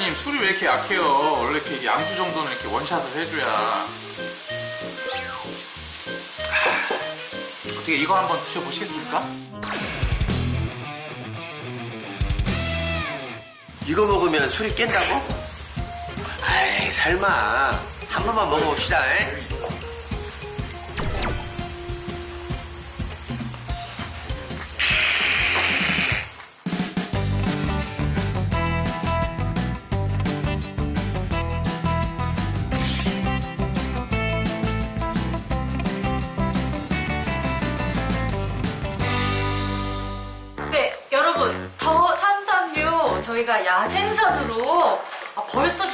디자이너님 술이 왜 이렇게 약해요? 원래 이렇게 양주 정도는 이렇게 원샷을 해줘야. 하, 어떻게 이거 한번 드셔보시겠습니까? 이거 먹으면 술이 깬다고? 아이 설마 한 번만 먹어봅시다 에?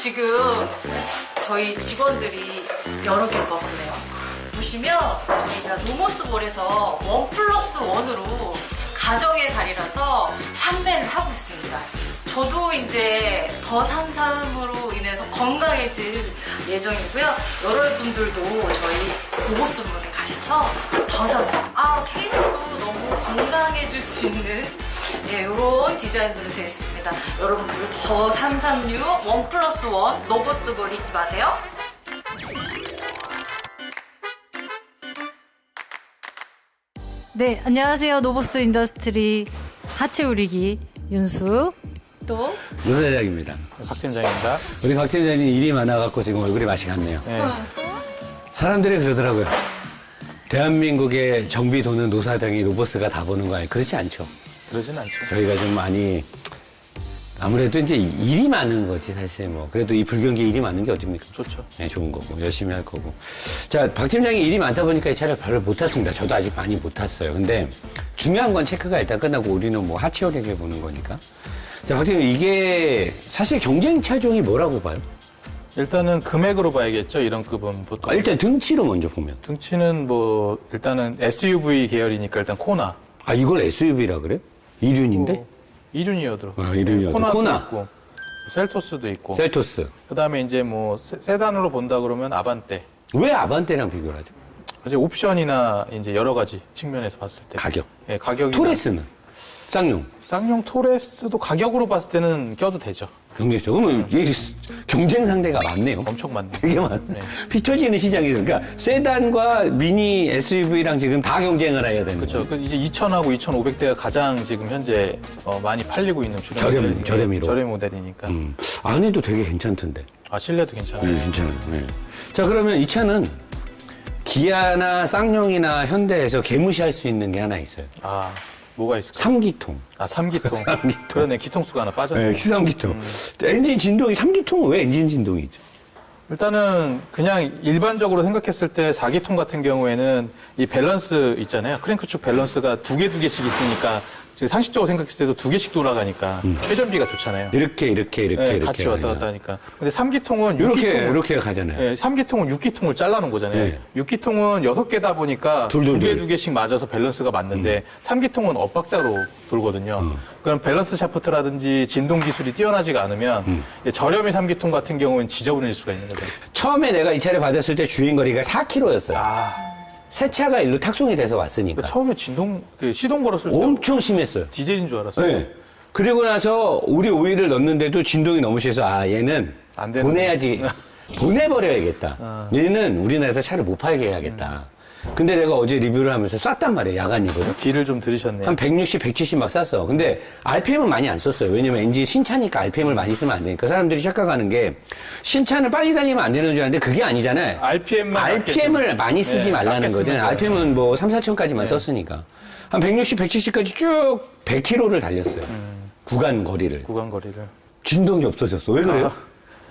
지금 저희 직원들이 여러 개가 보네요. 보시면 저희가 노모스몰에서 원 플러스 원으로 가정의 달이라서 판매를 하고 있습니다. 저도 이제 더 산삼으로 인해서 건강해질 예정이고요. 여러분들도 저희 노모스몰에 가셔서 더 산삼, 아 케이스도 너무 건강해질 수 있는 예, 이런 디자인으로 되어 있습니다. 여러분들 더 산삼류 원 플러스 원 노모스몰 잊지 마세요. 네, 안녕하세요. 노보스 인더스트리 하체 우리기 윤수 또 노 사장입니다. 박 팀장입니다. 우리 박 팀장님 일이 많아갖고 지금 얼굴이 맛이 갔네요. 네. 사람들이 그러더라고요. 대한민국의 정비 도는 노 사장이 노보스가 다 보는 거 아니에요? 그렇지 않죠. 그러진 않죠. 저희가 좀 많이 아무래도 이제 일이 많은 거지 사실 뭐 그래도 이 불경기 일이 많은 게 어딥니까? 좋죠. 네, 좋은 거고 열심히 할 거고. 자, 박 팀장이 일이 많다 보니까 이 차를 별로 못 탔습니다. 저도 아직 많이 못 탔어요. 근데 중요한 건 체크가 일단 끝나고 우리는 뭐 하체 오래게 보는 거니까. 자, 박 팀장 이게 사실 경쟁 차종이 뭐라고 봐요? 일단은 금액으로 봐야겠죠. 이런 급은 보통. 아, 일단 등치로 먼저 보면. 등치는 뭐 일단은 SUV 계열이니까 일단 코나. 아, 이걸 SUV라 그래? 이륜인데? 이륜이어도. 아, 이륜이어도. 코나도 코나. 있고 셀토스도 있고. 셀토스. 그다음에 이제 뭐 세- 세단으로 본다 그러면 아반떼. 왜 아반떼랑 비교를 하죠? 이제 옵션이나 이제 여러 가지 측면에서 봤을 때 가격. 예, 가격이 토레스는? 쌍용. 쌍용 토레스도 가격으로 봤을 때는 껴도 되죠. 경쟁자. 그러면 이게 경쟁 상대가 많네요. 엄청 많네. 되게 많네. 네. 비춰지는 시장이죠. 그러니까 세단과 미니 SUV랑 지금 다 경쟁을 해야 되는 그렇죠. 거죠. 그 이제 2,000하고 2,500대가 가장 지금 현재 어, 많이 팔리고 있는 주력 저렴, 모델, 저렴이로. 저렴 모델이니까. 음. 안에도 되게 괜찮던데. 아 실내도 괜찮아요. 네, 괜찮아요. 네. 자, 그러면 이 차는 기아나 쌍용이나 현대에서 개무시할 수 있는 게 하나 있어요. 아 뭐가 있을까? 삼기통 아 삼기통. 삼기통. 그러네 기통수가 하나 빠졌네. 네, 기삼기통. 엔진 진동이 삼기통은 왜 엔진 진동이 있죠? 일단은 그냥 일반적으로 생각했을 때 4기통 같은 경우에는 이 밸런스 있잖아요. 크랭크축 밸런스가 두 개 두 개씩 있으니까 지금 상식적으로 생각했을 때도 두 개씩 돌아가니까 회전비가 좋잖아요. 이렇게, 이렇게, 이렇게, 네, 이렇게. 같이 왔다. 갔다 하니까. 근데 3기통은 이렇게, 6기통을 이렇게 가잖아요. 네, 3기통은 6기통을 잘라놓은 거잖아요. 네. 6기통은 6개다 보니까 둘, 두 둘, 개, 둘. 두 개씩 맞아서 밸런스가 맞는데 3기통은 엇박자로 돌거든요. 음. 그럼 밸런스 샤프트라든지 진동 기술이 뛰어나지가 않으면 음. 이제 저렴이 3기통 같은 경우는 지저분해질 수가 있는 거죠. 처음에 내가 이 차를 받았을 때 주행거리가 4km였어요. 아, 새 차가 일로 탁송이 돼서 왔으니까. 그 처음에 진동, 그 시동 걸었을 때 엄청 심했어요. 디젤인 줄 알았어요. 네. 그리고 나서 우리 오일을 넣는데도 진동이 너무 심해서 아 얘는 안 되는 보내야지 보내버려야겠다. 어. 얘는 우리나라에서 차를 못 팔게 해야겠다. 근데 내가 어제 리뷰를 하면서 쐈단 말이에요 야간이거든. 뒤를 좀 들으셨네요. 한 160, 170막 쐈어. 근데 RPM은 많이 안 썼어요. 왜냐면 엔진 신차니까 RPM을 많이 쓰면 안 되니까 사람들이 착각하는 게 신차는 빨리 달리면 안 되는 줄 아는데 그게 아니잖아요. RPM만 RPM을 많이 쓰지 네, 말라는. 돼요. RPM은 뭐 3, 4천까지만 썼으니까. 한 160, 170까지 쭉 100km를 달렸어요. 구간 거리를. 구간 거리를. 진동이 없어졌어. 왜 그래요? 아,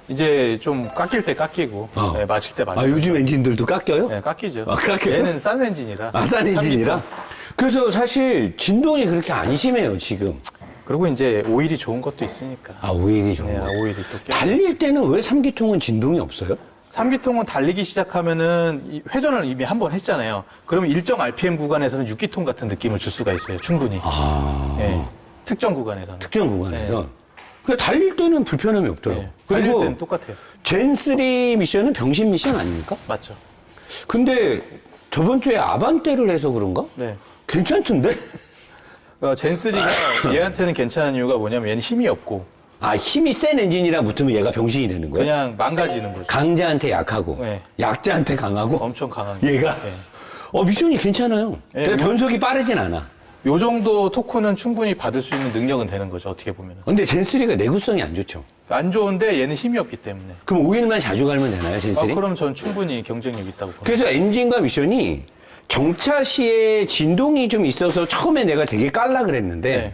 이제 좀 깎일 때 깎이고, 어. 네, 맞을 때 맞을 아, 요즘 엔진들도 깎여요? 네, 깎이죠. 아, 깎여요? 얘는 싼 엔진이라. 아, 싼 엔진이라? 3기통. 그래서 사실 진동이 그렇게 안 심해요, 지금. 그리고 이제 오일이 좋은 것도 있으니까. 아, 오일이 좋은 네, 거. 오일이 또 껴. 달릴 때는 왜 3기통은 진동이 없어요? 3기통은 달리기 시작하면은 이 회전을 이미 한 번 했잖아요. 그러면 일정 RPM 구간에서는 6기통 같은 느낌을 줄 수가 있어요. 충분히. 아. 예. 특정 구간에서는. 특정 구간에서. 그 달릴 때는 불편함이 없더라고. 네. 달릴 그리고 때는 똑같아요. 젠3 미션은 병신 미션 아닙니까? 맞죠. 근데 저번 주에 아반떼를 해서 그런가? 네. 괜찮던데? 어, 젠3가 얘한테는 괜찮은 이유가 뭐냐면 얘는 힘이 없고 아, 힘이 센 엔진이랑 붙으면 얘가 병신이 되는 거예요? 그냥 망가지는 거죠. 강자한테 약하고, 네. 약자한테 강하고, 엄청 강하게. 얘가. 네. 어, 미션이 괜찮아요. 네, 근데 뭐- 변속이 빠르진 않아. 요 정도 토크는 충분히 받을 수 있는 능력은 되는 거죠. 어떻게 보면. 근데 젠3가 내구성이 안 좋죠. 안 좋은데 얘는 힘이 없기 때문에. 그럼 오일만 자주 갈면 되나요, 아, 젠3? 그럼 전 충분히 경쟁력 있다고 봅니다. 그래서 엔진과 미션이 정차 시에 진동이 좀 있어서 처음에 내가 되게 깔라 그랬는데 네.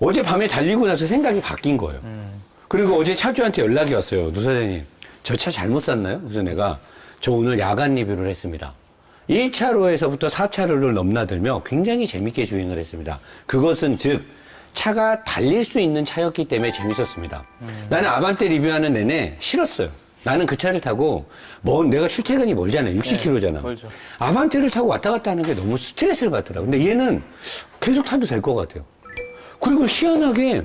어제 밤에 달리고 나서 생각이 바뀐 거예요. 음. 그리고 어제 차주한테 연락이 왔어요. 노 사장님, 저 차 잘못 샀나요? 그래서 내가 저 오늘 야간 리뷰를 했습니다. 1차로에서부터 4차로를 넘나들며 굉장히 재밌게 주행을 했습니다. 그것은 즉 차가 달릴 수 있는 차였기 때문에 재밌었습니다. 나는 아반떼 리뷰하는 내내 싫었어요. 나는 그 차를 타고 뭐 내가 출퇴근이 멀잖아요. 60km잖아. 네. 아반떼를 타고 왔다 갔다 하는 게 너무 스트레스를 받더라고. 근데 얘는 계속 타도 될 것 같아요. 그리고 희한하게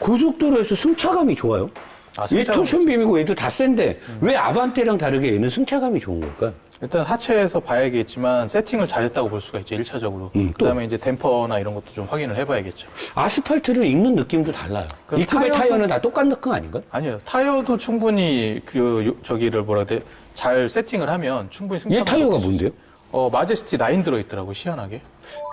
고속도로에서 승차감이 좋아요. 아, 얘 승차감 토션빔이고 얘도 다 센데 왜 아반떼랑 다르게 얘는 승차감이 좋은 걸까? 일단 하체에서 봐야겠지만 세팅을 잘했다고 볼 수가 있죠. 1차적으로. 음, 또? 그다음에 이제 댐퍼나 이런 것도 좀 확인을 해봐야겠죠. 아스팔트를 읽는 느낌도 달라요. 그럼 이급의 타이어도- 타이어 는 다 똑같은 느낌 아닌가? 아니요. 타이어도 충분히 그 요- 저기를 뭐라 해야 돼? 잘 세팅을 하면 충분히 승차. 얘 타이어가 뭔데요? 어 마제스티 9 들어있더라고 희한하게.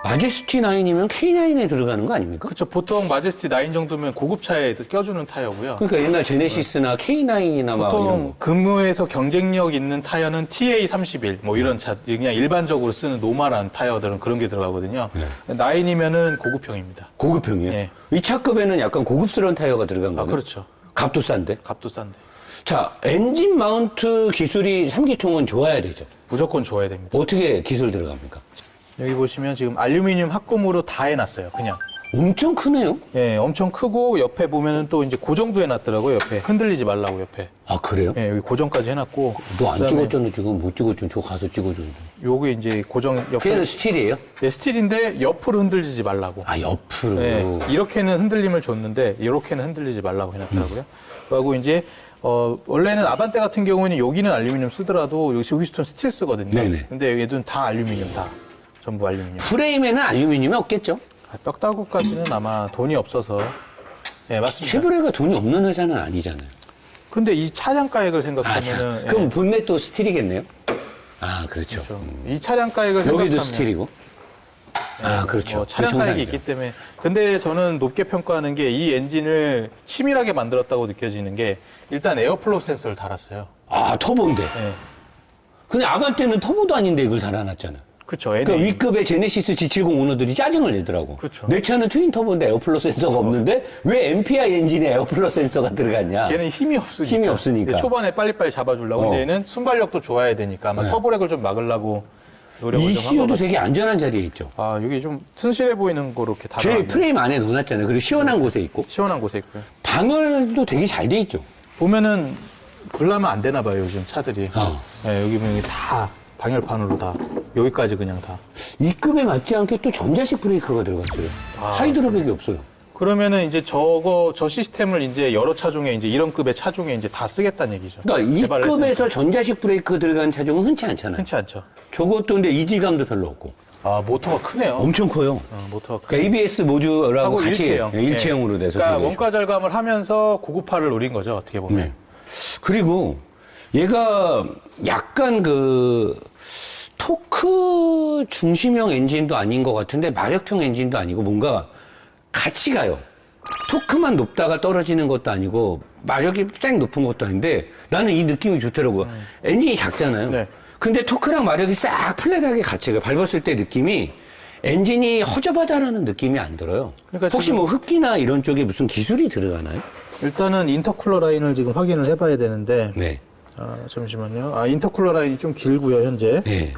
마제스티 9이면 K9에 들어가는 거 아닙니까? 그렇죠. 보통 마제스티 9 정도면 고급 차에 껴주는 타이어고요. 그러니까 옛날 제네시스나 K9이나 막 이런 보통 거. 근무에서 경쟁력 있는 타이어는 TA31 뭐 이런 차 그냥 일반적으로 쓰는 노멀한 타이어들은 그런 게 들어가거든요. 네. 9이면은 고급형입니다. 고급형이에요? 예. 이 차급에는 약간 고급스러운 타이어가 들어간 아 거네. 그렇죠. 값도 싼데. 값도 싼데 자, 엔진 마운트 기술이 3기통은 좋아야 되죠. 무조건 좋아야 됩니다. 어떻게 기술 들어갑니까? 여기 보시면 지금 알루미늄 합금으로 다 해놨어요. 그냥. 엄청 크네요. 예, 엄청 크고 옆에 보면은 또 이제 고정도 해놨더라고요. 옆에 흔들리지 말라고 옆에. 아, 그래요? 예, 여기 고정까지 해놨고. 너 안 그다음에 찍었잖아, 지금. 못 찍었잖아. 저 가서 찍어줘. 요게 이제 고정 옆에 걔는 스틸이에요? 예, 스틸인데 옆으로 흔들리지 말라고. 아, 옆으로. 네, 이렇게는 흔들림을 줬는데 이렇게는 흔들리지 말라고 해놨더라고요. 그리고 이제 어, 원래는 아반떼 같은 경우에는 여기는 알루미늄 쓰더라도 여기 휘스톤 스틸 쓰거든요. 네네. 근데 얘들은 다 알루미늄 다 전부 알루미늄. 프레임에는 알루미늄이 없겠죠? 아, 뼈다구까지는 아마 돈이 없어서 예 맞습니다. 쉐보레가 돈이 없는 회사는 아니잖아요. 근데 이 차량 가액을 아, 생각하면은 자. 예, 그럼 본넷도 스틸이겠네요? 아, 그렇죠. 그렇죠. 이 차량 가액을 여기도 생각하면 스틸이고. 예, 아, 그렇죠. 뭐 차량 가액이 정상이죠. 있기 때문에 근데 저는 높게 평가하는 게 이 엔진을 치밀하게 만들었다고 느껴지는 게 일단 에어플로우 센서를 달았어요. 아, 터보인데. 예. 근데 아반떼는 터보도 아닌데 이걸 달아놨잖아. 그렇죠. 그러니까 NA. 위급의 제네시스 G70 오너들이 짜증을 내더라고. 그쵸. 내 차는 트윈 터보인데 에어플러 센서가 없는데 왜 MPI 엔진에 에어플러 센서가 들어갔냐? 걔는 힘이 없으니까. 힘이 없으니까. 이제 초반에 빨리빨리 잡아주려고. 어. 근데 얘는 순발력도 좋아야 되니까 아마 네. 터보렉을 좀 막으려고 노력을 좀한 ECU도 거 되게 안전한 자리에 있죠. 아, 여기 좀 튼실해 보이는 거로 이렇게 다 제 프레임 안에 넣어놨잖아요. 그리고 시원한 곳에 있고. 시원한 곳에 있고요. 방열도 되게 잘 돼 있죠. 보면은 불나면 안 되나 봐요, 요즘 차들이. 어. 네, 여기 보면 다 방열판으로 다 여기까지 그냥 다. 이 급에 맞지 않게 또 전자식 브레이크가 들어갔어요. 아, 하이드로백이 없어요. 그러면은 이제 저거 저 시스템을 이제 여러 차종에 이제 이런 급의 차종에 이제 다 쓰겠다는 얘기죠. 그러니까 이 개발을 급에서 했으니까. 전자식 브레이크 들어간 차종은 흔치 않잖아요. 흔치 않죠. 저것도 근데 이질감도 별로 없고. 아, 모터가 크네요. 엄청 커요. 어, 모터가 크 그러니까 ABS 모듈하고 하고 같이 일체형. 예, 일체형으로 예. 돼서 그러니까 원가 절감을 하면서 고급화를 노린 거죠 어떻게 보면. 네. 그리고 얘가 약간 그 토크 중심형 엔진도 아닌 것 같은데 마력형 엔진도 아니고 뭔가 같이 가요. 토크만 높다가 떨어지는 것도 아니고 마력이 쫙 높은 것도 아닌데 나는 이 느낌이 좋더라고요. 엔진이 작잖아요. 네. 근데 토크랑 마력이 싹 플랫하게 같이 가요. 밟았을 때 느낌이 엔진이 허접하다라는 느낌이 안 들어요. 그러니까 혹시 지금- 뭐 흡기나 이런 쪽에 무슨 기술이 들어가나요? 일단은 인터쿨러 라인을 지금 확인을 해봐야 되는데 네. 아, 잠시만요. 아 인터쿨러 라인이 좀 길고요 현재. 네.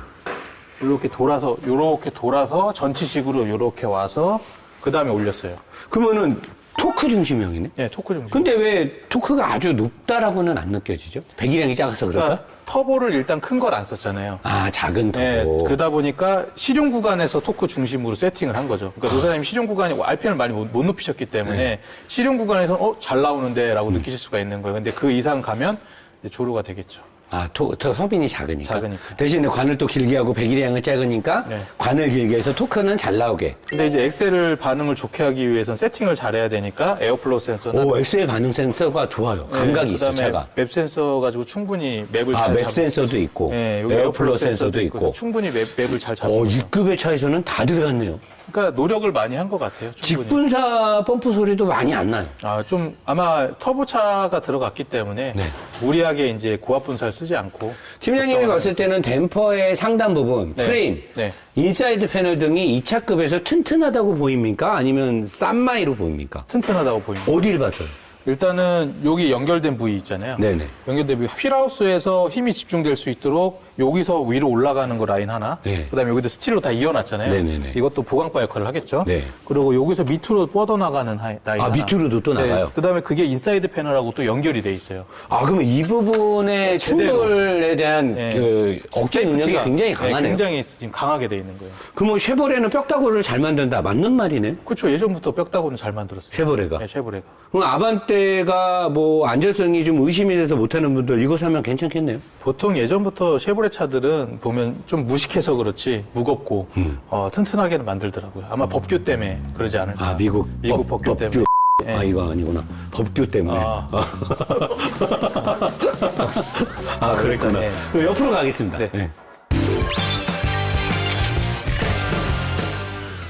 이렇게 돌아서 요렇게 돌아서 전치식으로 요렇게 와서 그 다음에 올렸어요. 그러면은 토크 중심형이네? 네, 토크 중심. 근데 왜 토크가 아주 높다라고는 안 느껴지죠? 배기량이 작아서 그럴까? 그러니까 터보를 일단 큰 걸 안 썼잖아요. 아, 작은 터보. 네, 그러다 보니까 시중 구간에서 토크 중심으로 세팅을 한 거죠. 그러니까 노사님 시중 구간이 RPM을 많이 못, 못 높이셨기 때문에 네. 시중 구간에서 어, 잘 나오는데라고 음. 느끼실 수가 있는 거예요. 근데 그 이상 가면 이제 조류가 되겠죠. 아, 토, 저 서빈이 작으니까. 작으니까. 대신에 관을 또 길게 하고 배기량은 양은 작으니까 네. 관을 길게 해서 토크는 잘 나오게. 근데 이제 엑셀을 반응을 좋게 하기 위해선 세팅을 잘해야 되니까 에어플로우 센서는 오, 엑셀 반응 센서가 좋아요. 감각이 있어, 네, 그다음에 차가. 맵 센서 가지고 충분히 맵을 아, 잘 맵 잡- 센서도 있고, 예, 여기 에어플로 센서도 있고. 충분히 맵, 맵을 잘 잡고 어, 있어요. 이 급의 차에서는 다 들어갔네요. 그러니까 노력을 많이 한 것 같아요. 충분히. 직분사 펌프 소리도 많이 안 나요. 아, 좀 아마 터보차가 들어갔기 때문에 네. 무리하게 이제 고압 분사를 쓰지 않고 팀장님이 걱정을 봤을 때는 댐퍼의 상단 부분, 네. 프레임, 네. 인사이드 패널 등이 2차급에서 튼튼하다고 보입니까? 아니면 싼 마이로 보입니까? 튼튼하다고 보입니다. 어디를 봤어요? 일단은 여기 연결된 부위 있잖아요. 네네. 연결된 부위 휠하우스에서 힘이 집중될 수 있도록 여기서 위로 올라가는 거 라인 하나. 네. 그다음에 여기도 스틸로 다 이어놨잖아요. 네네네. 이것도 보강바 역할을 하겠죠. 네. 그리고 여기서 밑으로 뻗어나가는 하- 라인 아, 하나. 밑으로도 또 나가요? 그다음에 그게 인사이드 패널하고 또 연결이 돼 있어요. 아, 그러면 이 부분의 제대로. 충돌에 대한 네. 그 억제 능력이 세이프티가, 굉장히 네, 강하네요. 굉장히 지금 강하게 돼 있는 거예요. 그러면 쉐보레는 뼈다구를 잘 만든다. 맞는 말이네. 그렇죠. 예전부터 뼈다구는 잘 만들었어요. 쉐보레가. 네, 쉐보레가. 그럼 아반떼가 뭐 안전성이 좀 의심이 돼서 못하는 분들 이거 사면 괜찮겠네요. 보통 예전부터 쉐보레 차들은 보면 좀 무식해서 그렇지 무겁고 어, 튼튼하게는 만들더라고요. 아마 법규 때문에 그러지 않을까. 아, 미국 미국 법, 법규 때문에. 예. 아, 이거 아니구나. 법규 때문에. 아. 아, 그랬구나. 네. 그럼 옆으로 가겠습니다. 네. 네.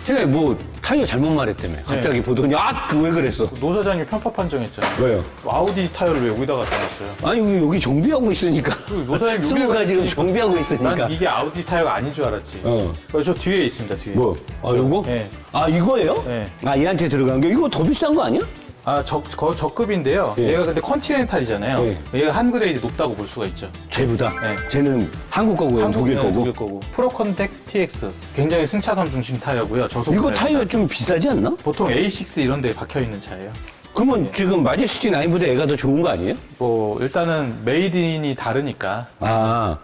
제가 뭐 타이어 잘못 말했다며. 갑자기 네. 보더니 아, 그 왜 그랬어? 노 사장님 편파 판정했잖아요. 왜요? 아우디 타이어를 왜 여기다가 달았어요? 아니 여기, 여기 정비하고 있으니까. 노 사장님 승우가 지금. 정비하고 있으니까. 난 이게 아우디 타이어가 아닌 줄 알았지. 어. 저 뒤에 있습니다. 뒤에. 뭐? 아, 요거? 네. 아, 이거예요? 네. 아, 얘한테 들어간 게 이거 더 비싼 거 아니야? 아, 적, 거- 적급인데요. 예. 얘가 근데 컨티넨탈이잖아요. 예. 얘가 한 그레이드 높다고 볼 수가 있죠. 쟤보다. 네. 쟤는 한국 거고요, 독일 네, 거고. 독일 거고. 프로컨택 TX. 굉장히 승차감 중심 타이어고요. 저속. 이거. 타이어 좀 비싸지 않나? 보통 A6 이런 데 박혀 있는 차예요. 그러면 지금 마제스티 9보다 애가 더 좋은 거 아니에요? 뭐 일단은 메이드인이 다르니까 아,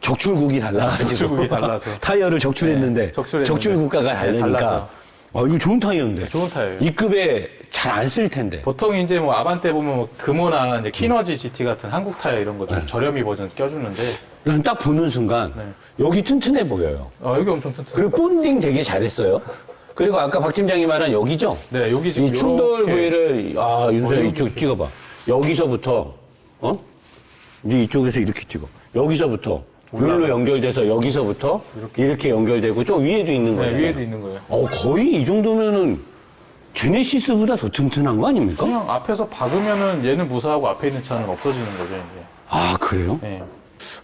적출국이 달라가지고. 적출국이 달라서. 타이어를 적출했는데, 네, 적출했는데. 적출 국가가 네, 다르니까. 달라서. 아, 이거 좋은 타이어인데. 좋은 타이어예요. 이 급에 잘 안 쓸 텐데. 보통 이제 뭐 아반떼 보면 뭐 금호나 이제 키너지 GT 같은 한국 타이어 이런 거좀 네. 저렴이 버전 껴주는데 난 딱 보는 순간, 네. 여기 튼튼해 보여요. 어, 여기 엄청 튼튼. 그리고 본딩 되게 잘했어요. 그리고 아까 박 팀장이 말한 여기죠? 네 여기 지금 이 충돌 요렇게 부위를, 아, 윤서야, 어, 이쪽 찍어봐. 여기서부터, 어? 이제 이쪽에서 이렇게 찍어. 여기서부터, 여기로 연결돼서 여기서부터 이렇게, 연결되고, 좀 위에도 있는 네, 거잖아요. 위에도 있는 거예요. 어, 거의 이 정도면은 제네시스보다 더 튼튼한 거 아닙니까? 그냥 앞에서 박으면은 얘는 무사하고 앞에 있는 차는 없어지는 거죠 이제. 아, 그래요? 네.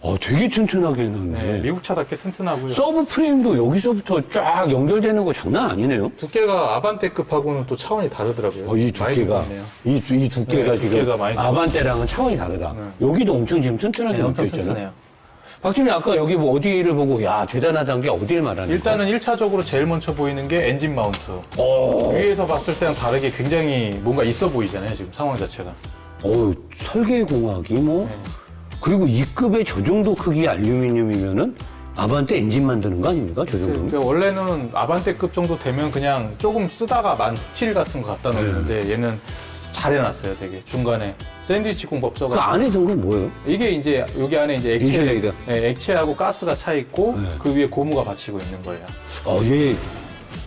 어, 되게 튼튼하게 해놨네. 네, 미국 차답게 튼튼하고요. 서브 프레임도 여기서부터 쫙 연결되는 거 장난 아니네요. 두께가 아반떼급하고는 또 차원이 다르더라고요. 어, 이 많이 두께가, 두껍네요. 이, 두- 이 두께가 네, 지금 두께가 많이 아반떼랑은 차원이 다르다. 여기도 엄청 지금 튼튼하게 네, 묶여 엄청 있잖아요. 튼튼해요. 박준이 아까 여기 뭐 어디를 보고 야 대단하다는 게 어디를 말하는? 일단은 1차적으로 제일 먼저 보이는 게 엔진 마운트. 어, 위에서 봤을 때랑 다르게 굉장히 뭔가 있어 보이잖아요, 지금 상황 자체가. 어 설계 공학이 뭐 네. 그리고 이 급의 저 정도 크기 알루미늄이면은 아반떼 엔진 만드는 거 아닙니까? 저 정도면? 근데 원래는 아반떼급 정도 되면 그냥 조금 쓰다가 만 스틸 같은 거 갖다 놓는데 네. 얘는 잘 해놨어요, 되게. 중간에 샌드위치 공법 그 써가지고. 안에 든건 뭐예요? 이게 이제 여기 안에 이제 액체, 인슐레이터. 네, 액체하고 가스가 차 있고 네. 그 위에 고무가 받치고 있는 거예요. 어얘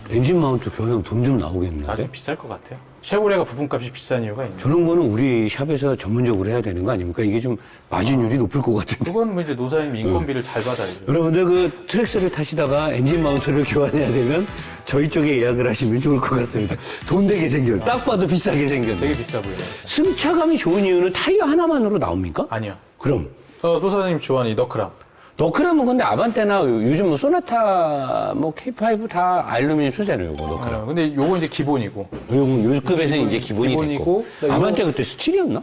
엔진 마운트 교환하면 돈 좀 나중에 나오겠는데? 비쌀 것 같아요. 쉐보레가 부품값이 비싼 이유가 있는. 저런 거는 우리 샵에서 전문적으로 해야 되는 거 아닙니까? 이게 좀 마진율이 높을 것 같은데. 그건 뭐 이제 노사님 인건비를 잘 받아야죠. 여러분들 그 트랙스를 타시다가 엔진 마운트를 교환해야 되면 저희 쪽에 예약을 하시면 좋을 것 같습니다. 돈 되게 생겨. 딱 봐도 비싸게 생겼네. 되게 비싸 보여요. 승차감이 좋은 이유는 타이어 하나만으로 나옵니까? 아니요. 그럼 어, 노사님 좋아하는 이 너크람. 너크람은 근데 아반떼나 요- 요즘 뭐 소나타 뭐 K5 다 알루미늄 쓰잖아요, 이거 너크람. 어, 근데 요거 이제 기본이고. 요건 요 급에서는 이제 기본이 기본이고, 됐고. 그다음에 아반떼 그때 스틸이었나?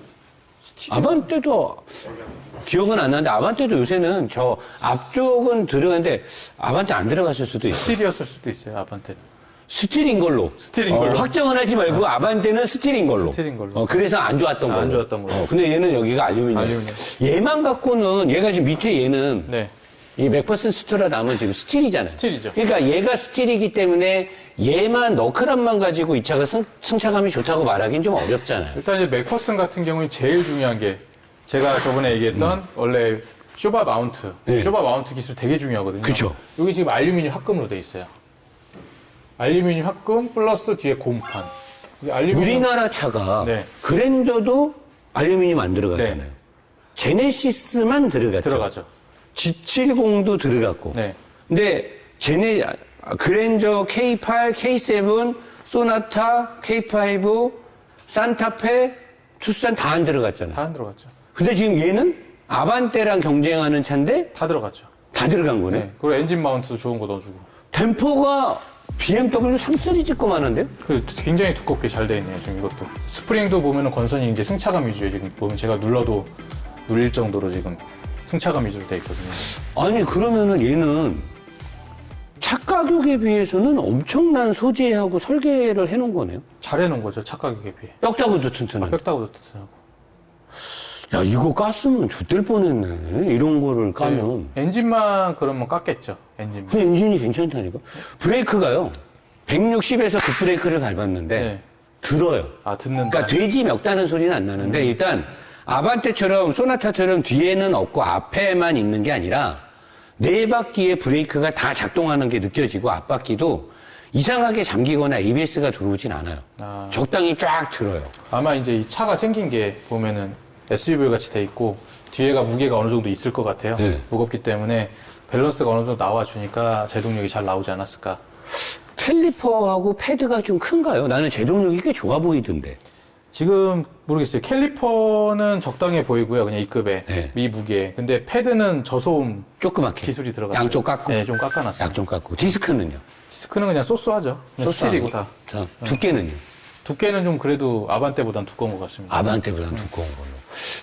아반떼도 기억은 안 나는데 아반떼도 요새는 저 앞쪽은 들어가는데 아반떼 안 들어갔을 수도 있어. 스틸이었을 수도 있어요, 아반떼. 스틸인 걸로. 스틸인 어, 걸로. 확정은 하지 말고 아반떼는 스틸인 걸로. 스틸인 걸로. 어, 그래서 안 좋았던 아, 걸로. 안 좋았던 걸로. 어, 근데 얘는 여기가 알루미늄. 알루미늄. 얘만 갖고는 얘가 지금 밑에 얘는 네. 이 맥퍼슨 스트라 남은 지금 스틸이잖아요. 스틸이죠. 그러니까 얘가 스틸이기 때문에 얘만 너클함만 가지고 이 차가 승, 승차감이 좋다고 말하기는 좀 어렵잖아요. 일단 이제 맥퍼슨 같은 경우는 제일 중요한 게 제가 저번에 얘기했던 음. 원래 쇼바 마운트. 네. 쇼바 마운트 기술 되게 중요하거든요. 그쵸. 여기 지금 알루미늄 합금으로 돼 있어요. 알루미늄 합금 플러스 뒤에 곰판. 이게 알루미늄 우리나라 차가 네. 그랜저도 알루미늄 안 들어가잖아요. 네. 제네시스만 들어갔죠. 들어가죠. G70도 들어갔고. 네. 근데 제네 아, 그랜저 K8, K7, 소나타, K5, 산타페, 투싼 다 안 들어갔잖아요. 다 안 들어갔죠. 근데 지금 얘는 아반떼랑 경쟁하는 차인데 다 들어갔죠. 다 들어간 거네. 네. 그리고 엔진 마운트도 좋은 거 넣어주고. 템포가 BMW 3 시리즈 거만한데요? 그 굉장히 두껍게 잘 돼 있네요. 지금 이것도 스프링도 보면은 건선이 이제 승차감 위주에 지금 보면 제가 눌러도 눌릴 정도로 지금 승차감 위주로 돼 있거든요. 아니 그러면은 얘는 차 가격에 비해서는 엄청난 소재하고 설계를 해놓은 거네요. 잘 해놓은 거죠 차 가격에 비해. 뼈다구도 튼튼한. 빽다고도 튼튼하고. 야 이거 깠으면 좋될 뻔했네. 이런 거를 까면. 네. 엔진만 그러면 깎겠죠. 엔진만. 근데 엔진이 괜찮다니까. 브레이크가요. 160에서 급브레이크를 밟았는데 네. 들어요. 아 듣는다. 그러니까 돼지 멱다는 소리는 안 나는데 음. 일단 아반떼처럼 소나타처럼 뒤에는 없고 앞에만 있는 게 아니라 네 바퀴의 브레이크가 다 작동하는 게 느껴지고 앞바퀴도 이상하게 잠기거나 ABS가 들어오진 않아요. 아. 적당히 쫙 들어요. 아마 이제 이 차가 생긴 게 보면은 SUV 같이 돼 있고 뒤에가 무게가 어느 정도 있을 것 같아요. 네. 무겁기 때문에 밸런스가 어느 정도 나와주니까 제동력이 잘 나오지 않았을까. 캘리퍼하고 패드가 좀 큰가요? 나는 제동력이 꽤 좋아 보이던데. 지금 모르겠어요. 캘리퍼는 적당해 보이고요. 그냥 2급에 네. 미 무게. 근데 패드는 저소음 조그맣게. 기술이 들어갔어요. 양쪽 깎고. 네, 좀 깎아놨어요. 약좀 깎고. 디스크는요? 디스크는 그냥 소스하죠. 그냥 스틸이고 다. 자, 두께는요? 두께는 좀 그래도 아반떼보단 두꺼운 것 같습니다. 아반떼보다는 두꺼운 걸로.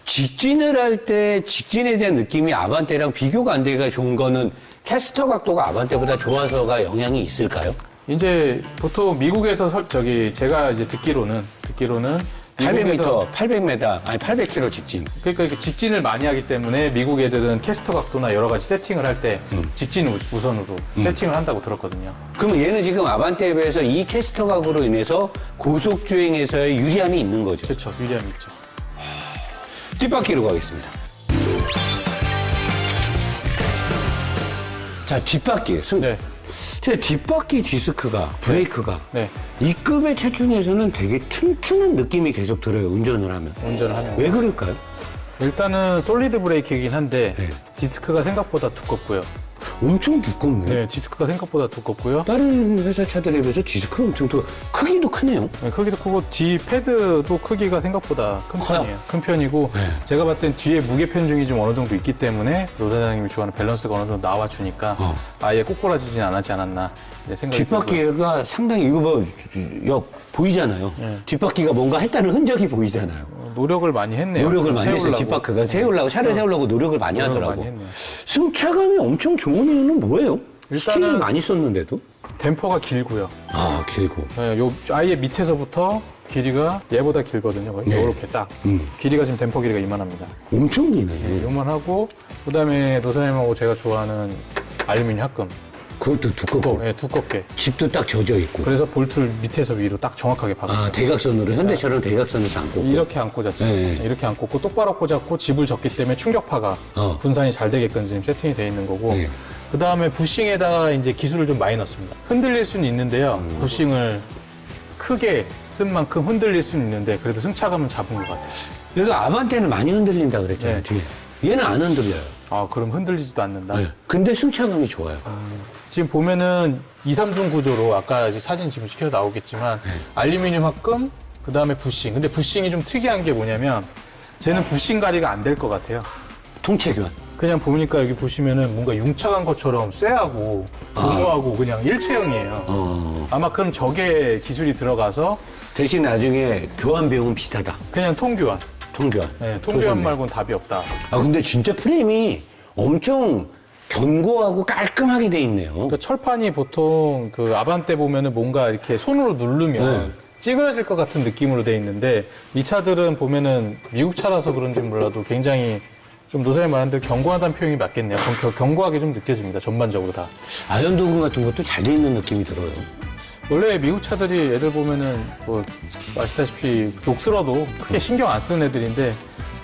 직진을 할 때 직진에 대한 느낌이 아반떼랑 비교가 안 되기가 좋은 거는 캐스터 각도가 아반떼보다 좋아서가 영향이 있을까요? 이제 보통 미국에서 설- 저기 제가 이제 듣기로는 듣기로는 800m, 미국에서 800m, 아니 800km 직진. 그러니까 이렇게 직진을 많이 하기 때문에 미국 애들은 캐스터 각도나 여러 가지 세팅을 할때 음. 직진 우- 우선으로 세팅을 한다고 들었거든요. 그럼 얘는 지금 아반떼에 비해서 이 캐스터 각으로 인해서 고속 주행에서의 유리함이 있는 거죠. 그렇죠. 유리함이 있죠. 뒷바퀴로 가겠습니다. 자, 뒷바퀴. 승- 네. 제 뒷바퀴 디스크가, 브레이크가 네. 이 급의 차 중에서는 되게 튼튼한 느낌이 계속 들어요, 운전을 하면. 운전을 하면 왜 그럴까요? 일단은 솔리드 브레이크이긴 한데 네. 디스크가 생각보다 두껍고요. 엄청 두껍네. 네, 디스크가 생각보다 두껍고요. 다른 회사 차들에 비해서 디스크가 엄청 두꺼워. 크기도 크네요. 네, 크기도 크고 뒤 패드도 크기가 생각보다 큰 커요? 편이에요. 큰 편이고 네. 제가 봤을 땐 뒤에 무게 편중이 좀 어느 정도 있기 때문에 노 사장님이 좋아하는 밸런스가 어느 정도 나와주니까 어. 아예 꼬꾸라지진 않았지 않았나 생각이. 뒷바퀴가 상당히 이거 봐, 역 보이잖아요. 네. 뒷바퀴가 뭔가 했다는 흔적이 보이잖아요. 어, 노력을 많이 했네요. 노력을 많이 했어요. 뒷바퀴가 세우려고 차를 세우려고 노력을 많이 노력을 하더라고. 많이 했네요. 승차감이 엄청 좋은 이유는 뭐예요? 일단은- 스틸을 많이 썼는데도 댐퍼가 길고요. 아 길고 네, 요 아예 밑에서부터 길이가 얘보다 길거든요. 거의 네. 이렇게 딱 음. 길이가 지금 댐퍼 길이가 이만합니다. 엄청 기네. 네, 요만하고 그다음에 노사님하고 제가 좋아하는 알루미늄 합금 그것도 두껍고 두꺼, 예, 두껍게. 집도 딱 젖어 있고. 그래서 볼트를 밑에서 위로 딱 정확하게 박았어요. 아 대각선으로 현대처럼 대각선에서 안 꽂고. 이렇게 안 꽂았죠. 네, 네. 이렇게 안 꽂고 똑바로 꽂았고 집을 졌기 때문에 충격파가 어. 분산이 잘 되게끔 지금 세팅이 되어 있는 거고 네. 그 다음에 부싱에다가 이제 기술을 좀 많이 넣습니다. 흔들릴 수는 있는데요. 음. 부싱을 크게 쓴 만큼 흔들릴 수는 있는데 그래도 승차감은 잡은 것 같아요. 얘가 아반떼는 많이 흔들린다 그랬잖아요. 네. 뒤에. 얘는 안 흔들려요. 아 그럼 흔들리지도 않는다. 네. 근데 승차감이 좋아요. 지금 보면은 2, 3중 구조로 아까 사진 지금 시켜서 나오겠지만 네. 알루미늄 합금 그 다음에 부싱. 근데 부싱이 좀 특이한 게 뭐냐면 쟤는 부싱 가리가 안 될 것 같아요. 통체 교환. 그냥 보니까 여기 보시면은 뭔가 융착한 것처럼 쇠하고 고무하고 그냥 일체형이에요. 어. 아마 그럼 저게 기술이 들어가서 대신 나중에 교환 비용은 비싸다. 그냥 통교환. 통교환. 네, 통교환. 말고는 답이 없다. 아 근데 진짜 프레임이 엄청 견고하고 깔끔하게 돼 있네요. 그러니까 철판이 보통 그 아반떼 보면은 뭔가 이렇게 손으로 누르면 네. 찌그러질 것 같은 느낌으로 돼 있는데 이 차들은 보면은 미국 차라서 그런지 몰라도 굉장히 좀 노사님 말한 대로 견고하다는 표현이 맞겠네요. 견- 견고하게 좀 느껴집니다. 전반적으로 다. 아연 도금 같은 것도 잘 돼 있는 느낌이 들어요. 원래 미국 차들이 애들 보면은 뭐 아시다시피 녹슬어도 크게 신경 안 쓰는 애들인데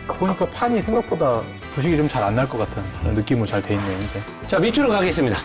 보니까 판이 생각보다 부식이 좀 잘 안 날 것 같은 느낌으로 잘 돼 있네요, 이제. 자, 밑으로 가겠습니다.